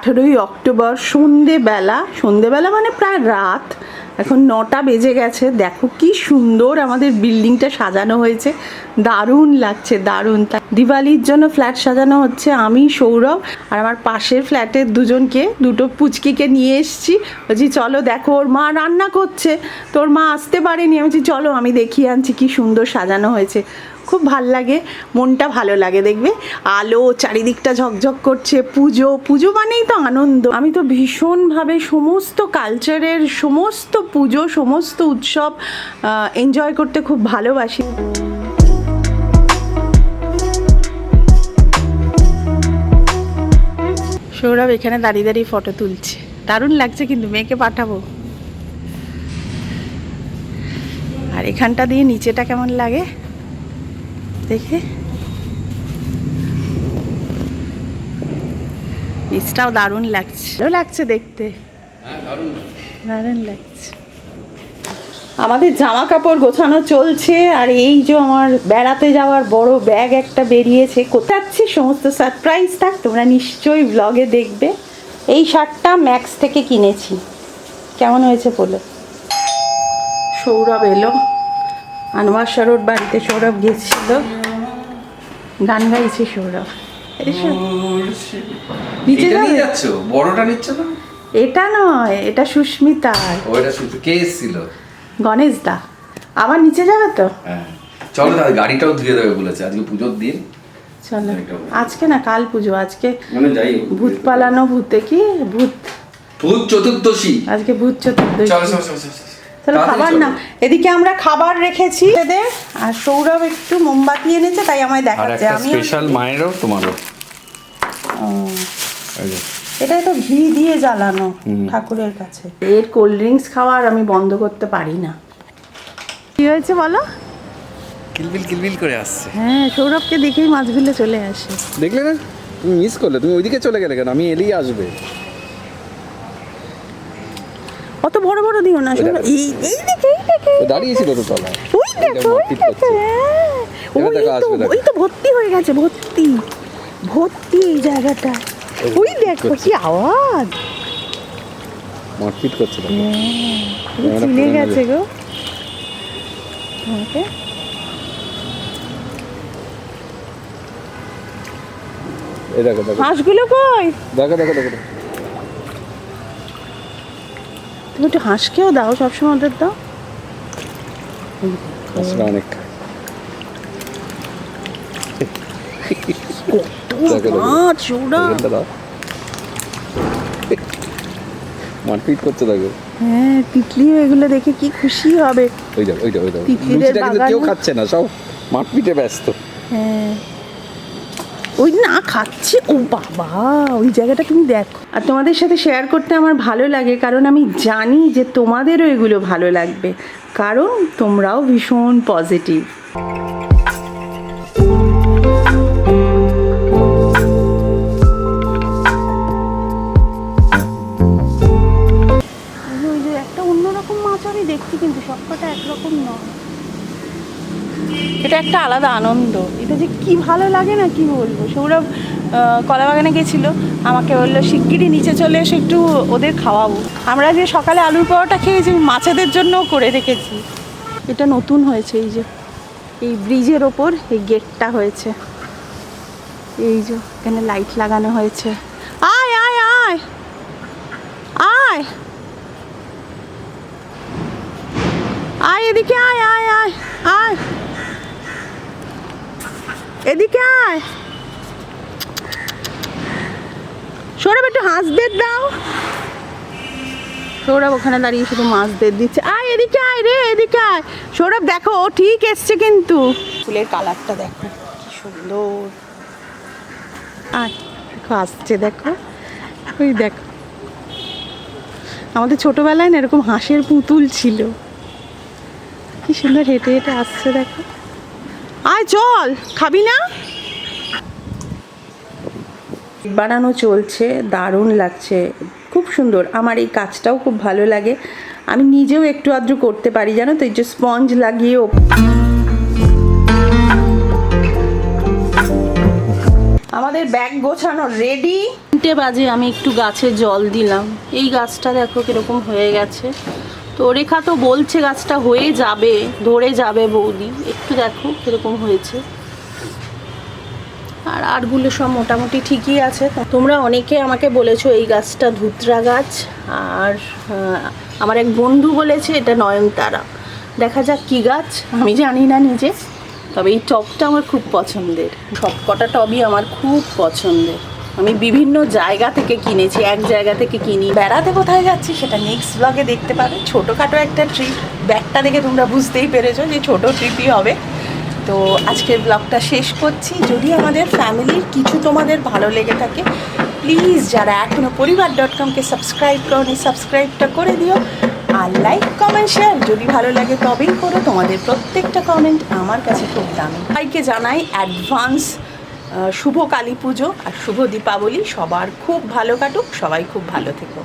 আঠেরোই অক্টোবর সন্ধেবেলা সন্ধেবেলা মানে প্রায় রাত। এখন নটা বেজে গেছে, দেখো কি সুন্দর আমাদের বিল্ডিংটা সাজানো হয়েছে। দারুণ লাগছে, দারুণ। তা দিওয়ালির জন্য ফ্ল্যাট সাজানো হচ্ছে আমি, সৌরভ, আর আমার পাশের ফ্ল্যাটের দুজনকে, দুটো পুচকিকে নিয়ে এসেছি। বলছি, চলো দেখো, ওর মা রান্না করছে। তোর মা আসতে পারেনি। আমি বলছি, চলো, আমি দেখিয়ে আনছি কি সুন্দর সাজানো হয়েছে। খুব ভালো লাগে, মনটা ভালো লাগে, দেখবে? আলো চারিদিকটা ঝকঝক করছে, পুজো পুজো মানেই তো আনন্দ। আমি তো ভীষণভাবে সমস্ত কালচারের সমস্ত পুজো, সমস্ত উৎসব এনজয় করতে খুব ভালোবাসি। সৌরভ এখানে দাঁড়িয়ে দাঁড়িয়ে ফটো তুলছে। দারুণ লাগছে কিন্তু মেয়েকে পাঠাবো। আর এখানটা দিয়ে নিচেটা কেমন লাগে? দেখে। নিচটাও দারুণ লাগছে। ভালো লাগছে দেখতে। দারুণ লাগছে। আমাদের জামা কাপড় গোছানো চলছে আর এই যে আমার বেড়াতে যাওয়ার বড় ব্যাগ একটা বেরিয়েছে। কোথায় যাচ্ছি? সমস্ত সারপ্রাইজ থাক তোমরা নিশ্চয়ই ব্লগে দেখবে। এই শার্টটা ম্যাক্স থেকে কিনেছি। কেমন হয়েছে বলো? সৌরভ এলো। আনোয়ার সরোর বাড়িতে সৌরভ গেছিল গান গাইছে সৌরভ। এটা নিয়ে যাচ্ছ? বড়টা নিচ্ছ না? এটা নয় এটা সুস্মিতার কে এসেছিল? গণেশ দা আবার নিচে যাবে তো? হ্যাঁ। চলো দাদা গাড়িটাও ধুয়ে দেবে বলেছে। আজকে পুজোর দিন। চলো। আজকে না কাল পুজো। আজকে মানে। ভূত পালানো ভূতে কি? ভূত। ভূত চতুর্দশী। আজকে ভূত চতুর্দশী। তাহলে খাবার না এদিকে আমরা খাবার রেখেছি। এদের আর সৌরভ একটু মোমবাতি এনেছে তাই আমায় দেখাচ্ছে। আমি স্পেশাল মায়েরও তোমারও। এটা তো ঘি দিয়ে জ্বালানো ঠাকুরের কাছে। এর কোল্ড ড্রিঙ্কস খাওয়ার আমি বন্ধ করতে পারি না। কি হয়েছে বলো? কিলবিল কিলবিল করে আসছে। হ্যাঁ সৌরভকে দেখেই মাছগুলো চলে আসে। দেখলে না? তুমি মিস করলে। তুমি ওইদিকে চলে গেলে কেন? আমি এলেই আসবে। অত বড় বড় দিও না সৌরভ এই এই দেখে এই দেখে ও দাঁড়িয়েছিল তো তলায় ওই দেখো ওই দেখো। হ্যাঁ। ওই তো ওই তো ভর্তি হয়ে গেছে ভর্তি। ভর্তি এই জায়গাটা। ওই দেখো কি আওয়াজ। মারপিট করছে ক্যামেরা চিনে গেছে গো। আমাকে এই দেখো দেখো। হাঁসগুলো কই? দেখো দেখো দেখো। তুমি একটু হাঁসকেও দাও সবসময় ওদের দাও। অনেক। মারপিট দেখো হ্যাঁ তিতলি এগুলো দেখে কি খুশি হবে। ওই দেখো ওই দেখো ওই দেখো। কেউ খাচ্ছে না সব মারপিটে ব্যস্ত। হ্যাঁ। ওই না, খাচ্ছে। ও বাবা, ওই জায়গাটা তুমি দেখো। আর তোমাদের সাথে শেয়ার করতে আমার ভালো লাগে, কারণ আমি জানি যে তোমাদেরও এগুলো ভালো লাগবে। কারণ তোমরাও ভীষণ পজিটিভ এটা একটা আলাদা আনন্দ। এটা যে কি ভালো লাগে না কি বলব? সৌরভ কলাবাগানে গেছিল, আমাকে বলল, শিগগিরই নিচে চলে এসে একটু ওদের খাওয়াবো। আমরা যে সকালে আলুর পরোটা খেয়েছি, মাছেদের জন্যও করে রেখেছি। এটা নতুন হয়েছে, এই যে, এই ব্রিজের ওপর এই গেটটা হয়েছে। এই যে, এখানে লাইট লাগানো হয়েছে। আয় আয় আয়! আয়! আয়, এদিকে আয় আয়! এদিকে আয়। সৌরভ একটু হাঁস হাঁসদের দাও। সৌরভ ওখানে দাঁড়িয়ে শুধু মাছদের দিচ্ছে। আয় এদিকে আয় রে এদিকে আয়। সৌরভ দেখো ও ঠিক এসছে কিন্তু। ফুলের কালারটা দেখো কি সুন্দর। আয় দেখো আসছে দেখো। ওই দেখো। আমাদের ছোটবেলায় না এরকম হাঁসের পুতুল ছিল। কি সুন্দর হেঁটে হেঁটে আসছে দেখো। আয় চল। খাবি না? বানানো চলছে দারুণ লাগছে খুব সুন্দর। আমার এই কাজটাও খুব ভালো লাগে। আমি নিজেও একটু আধটু করতে পারি জানো তো? এই যে স্পঞ্জ লাগিয়েও। আমাদের ব্যাগ গোছানো রেডি তিনটে বাজে আমি একটু গাছে জল দিলাম। এই গাছটা দেখো কীরকম হয়ে গেছে। তো রেখা তো বলছে গাছটা হয়ে যাবে, ধরে যাবে বৌদি। একটু দেখো কীরকম হয়েছে। আর আরগুলো সব মোটামুটি ঠিকই আছে। তোমরা অনেকে আমাকে বলেছ এই গাছটা ধুতরা গাছ। আর আমার এক বন্ধু বলেছে এটা নয়নতারা। দেখা যাক কী গাছ, আমি জানি না নিজে। তবে এই টবটা আমার খুব পছন্দের। সব কটা টবই আমার খুব পছন্দের। আমি বিভিন্ন জায়গা থেকে কিনেছি, এক জায়গা থেকে কিনি। বেড়াতে কোথায় যাচ্ছি সেটা নেক্সট ব্লগে দেখতে পাবে। ছোটোখাটো একটা ট্রিপ ব্যাগটা দেখে তোমরা বুঝতেই পেরেছ যে ছোটো ট্রিপই হবে। তো আজকের ব্লগটা শেষ করছি। যদি আমাদের ফ্যামিলির কিছু তোমাদের ভালো লেগে থাকে প্লিজ যারা এখনও পরিবার ডট কমকে সাবস্ক্রাইব করনি সাবস্ক্রাইবটা করে দিও। আর লাইক কমেন্ট শেয়ার যদি ভালো লাগে তবেই করো। তোমাদের প্রত্যেকটা কমেন্ট আমার কাছে খুব দামি। সবাইকে জানাই অ্যাডভান্স শুভ কালী পুজো আর শুভ দীপাবলি সবার খুব ভালো কাটুক সবাই খুব ভালো থেকো।